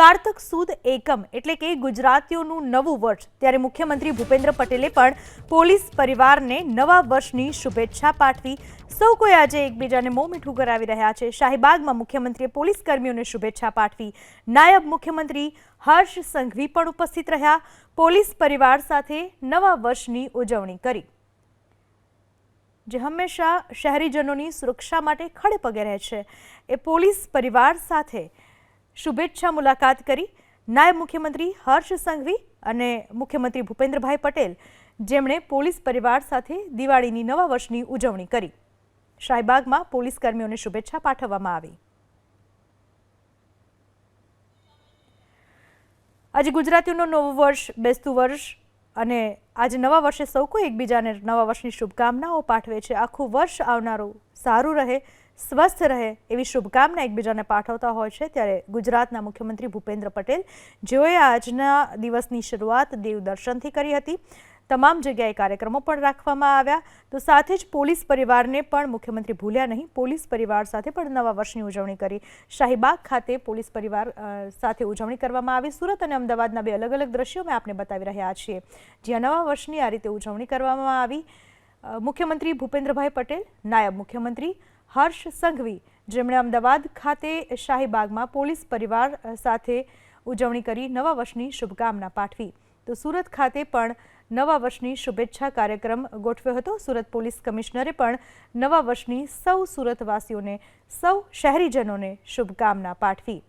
કારતક સુદ એકમ એટલે કે ગુજરાતીઓનું નવું વર્ષ. ત્યારે મુખ્યમંત્રી ભૂપેન્દ્ર પટેલે પણ પોલીસ પરિવારને નવા વર્ષની શુભેચ્છા પાઠવી. સૌ કોઈ આજે એકબીજાને મોં મીઠું કરાવી રહ્યા છે. શાહીબાગમાં મુખ્યમંત્રીએ પોલીસ કર્મીઓને શુભેચ્છા પાઠવી. નાયબ મુખ્યમંત્રી હર્ષ સંઘવી પણ ઉપસ્થિત રહ્યા. પોલીસ પરિવાર સાથે નવા વર્ષની ઉજવણી કરી. જે હંમેશા શહેરીજનોની સુરક્ષા માટે ખડે પગે રહે છે. એ પોલીસ પરિવાર સાથે શુભેચ્છા મુલાકાત કરી નાયબ મુખ્યમંત્રી હર્ષ સંઘવી અને મુખ્યમંત્રી ભૂપેન્દ્રભાઈ પટેલ, જેમણે પોલીસ પરિવાર સાથે દિવાળીની નવા વર્ષની ઉજવણી કરી. શાહીબાગમાં પોલીસ કર્મીઓને શુભેચ્છા પાઠવવામાં આવી. આજે ગુજરાતીઓનો નવું વર્ષ, બેસતું વર્ષ અને આજે નવા વર્ષે સૌ કોઈ એકબીજાને નવા વર્ષની શુભકામનાઓ પાઠવે છે. આખું વર્ષ આવનારું સારું રહે સ્વસ્થ રહે એવી શુભકામના એકબીજાને પાઠવતા હોય છે, ત્યારે ગુજરાતના મુખ્યમંત્રી ભૂપેન્દ્ર પટેલ જેઓએ આજના દિવસની શરૂઆત દેવ દર્શનથી કરી હતી. તમામ જગ્યાએ કાર્યક્રમો પણ રાખવામાં આવ્યા. તો સાથે જ પોલીસ પરિવારને પણ મુખ્યમંત્રી ભૂલ્યા નહીં. પોલીસ પરિવાર સાથે પણ નવા વર્ષની ઉજવણી કરી. શાહીબાગ ખાતે પોલીસ પરિવાર સાથે ઉજવણી કરવામાં આવી. સુરત અને અમદાવાદના બે અલગ અલગ દ્રશ્યો મેં આપને બતાવી રહ્યા છીએ. જ્યાં નવા વર્ષની આ રીતે ઉજવણી કરવામાં આવી. મુખ્યમંત્રી ભૂપેન્દ્રભાઈ પટેલ, નાયબ મુખ્યમંત્રી હર્ષ સંઘવી, જેમણે અમદાવાદ ખાતે શાહીબાગમાં પોલીસ પરિવાર સાથે ઉજવણી કરી નવા વર્ષની શુભકામના પાઠવી. તો સુરત ખાતે પણ નવા વર્ષની શુભેચ્છા કાર્યક્રમ ગોઠવ્યો હતો. સુરત પોલીસ કમિશનરે પણ નવા વર્ષની સૌ સુરતવાસીઓને, સૌ શહેરીજનોને શુભકામના પાઠવી.